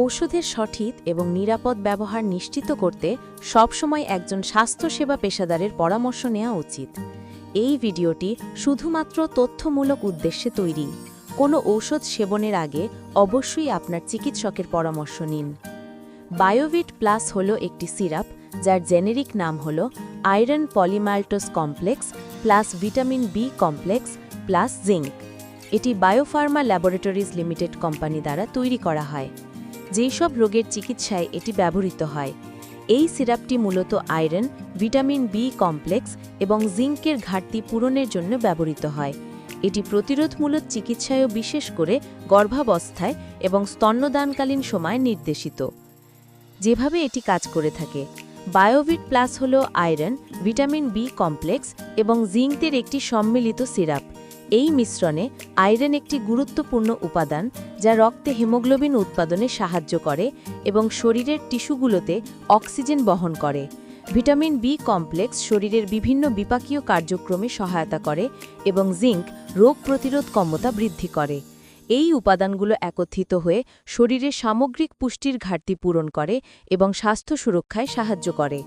ঔষধের সঠিক এবং নিরাপদ ব্যবহার নিশ্চিত করতে সবসময় একজন স্বাস্থ্যসেবা পেশাদারের পরামর্শ নেওয়া উচিত। এই ভিডিওটি শুধুমাত্র তথ্যমূলক উদ্দেশ্যে তৈরি। কোনো ঔষধ সেবনের আগে অবশ্যই আপনার চিকিৎসকের পরামর্শ নিন। বায়োভিট প্লাস হল একটি সিরাপ, যার জেনেরিক নাম হল iron polymaltose complex plus vitamin B complex plus zinc. এটি বায়োফার্মা ল্যাবরেটরিজ লিমিটেড কোম্পানি দ্বারা তৈরি করা হয়। যেই সব রোগের চিকিৎসায় এটি ব্যবহৃত হয়। এই সিরাপটি মূলত আয়রন, ভিটামিন বি কমপ্লেক্স এবং জিঙ্কের ঘাটতি পূরণের জন্য ব্যবহৃত হয়। এটি প্রতিরোধমূলক চিকিৎসায়ও বিশেষ করে গর্ভাবস্থায় এবং স্তন্যদানকালীন সময় নির্দেশিত। যেভাবে এটি কাজ করে থাকে, বায়োভিট প্লাস হল আয়রন, ভিটামিন বি কমপ্লেক্স এবং জিঙ্কের একটি সম্মিলিত সিরাপ। এই মিশ্রণে আয়রন একটি গুরুত্বপূর্ণ উপাদান যা রক্তে হিমোগ্লোবিন উৎপাদনে সাহায্য করে এবং শরীরের টিস্যুগুলোতে অক্সিজেন বহন করে। ভিটামিন বি কমপ্লেক্স শরীরের বিভিন্ন বিপাকীয় কার্যক্রমে সহায়তা করে এবং জিঙ্ক রোগ প্রতিরোধ ক্ষমতা বৃদ্ধি করে। এই উপাদানগুলো একত্রিত হয়ে শরীরে সামগ্রিক পুষ্টির ঘাটতি পূরণ করে এবং স্বাস্থ্য সুরক্ষায় সাহায্য করে।